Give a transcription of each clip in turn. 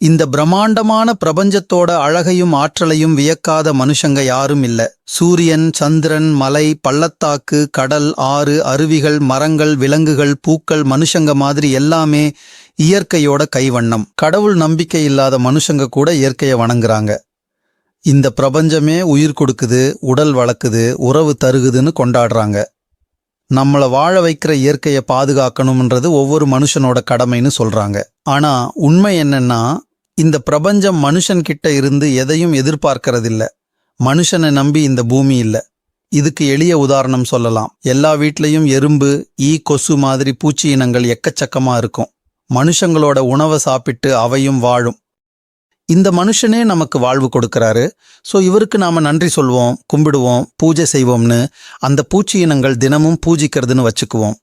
இந்த பிரம்மாண்டமான பிரபஞ்சத்தோட அழகையும் ஆற்றலையும் வியக்காத மனுஷங்க யாரும் இல்ல. சூரியன் சந்திரன் மலை பள்ளத்தாக்கு கடல் ஆறு அருவிகள் மரங்கள் விலங்குகள் பூக்கள் மனுஷங்க மாதிரி எல்லாமே இயற்கையோட கைவண்ணம். கடவுள் நம்பிக்கை இல்லாத மனுஷங்க கூட இயற்கையை வணங்குறாங்க. இந்த பிரபஞ்சமே உயிர் கொடுக்குது உடல் வளர்க்குது உறவு தருகுதுன்னு கொண்டாடுறாங்க. நம்மளை வாழ வைக்கிற இயற்கையை பாதுகாக்கணும்ன்றது ஒவ்வொரு மனுஷனோட கடமைன்னு சொல்றாங்க. ஆனா உண்மை என்னன்னா இந்த பிரபஞ்சம் மனுஷன்கிட்ட இருந்து எதையும் எதிர்பார்க்கறதில்ல. மனுஷனை நம்பி இந்த பூமி இல்லை. இதுக்கு எளிய உதாரணம் சொல்லலாம். எல்லா வீட்லையும் எறும்பு ஈ கொசு மாதிரி பூச்சி இனங்கள் எக்கச்சக்கமா இருக்கும். மனுஷங்களோட உணவை சாப்பிட்டு அவையும் வாழும். இந்த மனுஷனே நமக்கு வாழ்வு கொடுக்கறாரு. ஸோ இவருக்கு நாம் நன்றி சொல்வோம் கும்பிடுவோம் பூஜை செய்வோம்னு அந்த பூச்சி இனங்கள் தினமும் பூஜிக்கிறதுன்னு வச்சுக்குவோம்.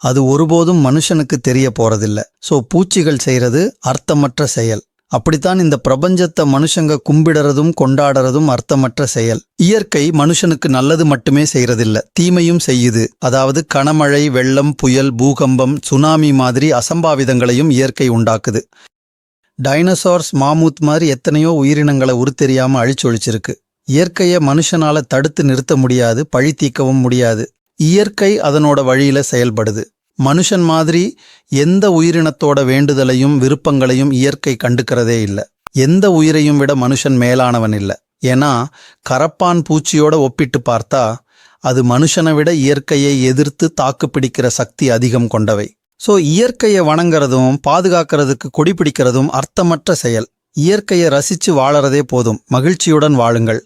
அது ஒருபோதும் மனுஷனுக்கு தெரிய போறதில்ல. ஸோ பூச்சிகள் செய்கிறது அர்த்தமற்ற செயல். அப்படித்தான் இந்த பிரபஞ்சத்தை மனுஷங்க கும்பிடுறதும் கொண்டாடுறதும் அர்த்தமற்ற செயல். இயற்கை மனுஷனுக்கு நல்லது மட்டுமே செய்யறதில்ல தீமையும் செய்யுது. அதாவது கனமழை வெள்ளம் புயல் பூகம்பம் சுனாமி மாதிரி அசம்பாவிதங்களையும் இயற்கை உண்டாக்குது. டைனோசார்ஸ் மாமூத் மாதிரி எத்தனையோ உயிரினங்களை உருத்தெரியாம அழிச்சொழிச்சிருக்கு. இயற்கையை மனுஷனால தடுத்து நிறுத்த முடியாது பழி தீக்கவும் முடியாது. இயற்கை அதனோட வழியில செயல்படுது. மனுஷன் மாதிரி எந்த உயிரினத்தோட வேண்டுதலையும் விருப்பங்களையும் இயற்கை கண்டுக்கிறதே இல்லை. எந்த உயிரையும் விட மனுஷன் மேலானவன் இல்லை. ஏன்னா கரப்பான் பூச்சியோட ஒப்பிட்டு பார்த்தா அது மனுஷனை விட இயற்கையை எதிர்த்து தாக்கு பிடிக்கிற சக்தி அதிகம் கொண்டவை. ஸோ இயற்கையை வணங்குறதும் பாதுகாக்கிறதுக்கு கொடி பிடிக்கிறதும் அர்த்தமற்ற செயல். இயற்கையை ரசித்து வாழறதே போதும். மகிழ்ச்சியுடன் வாழுங்கள்.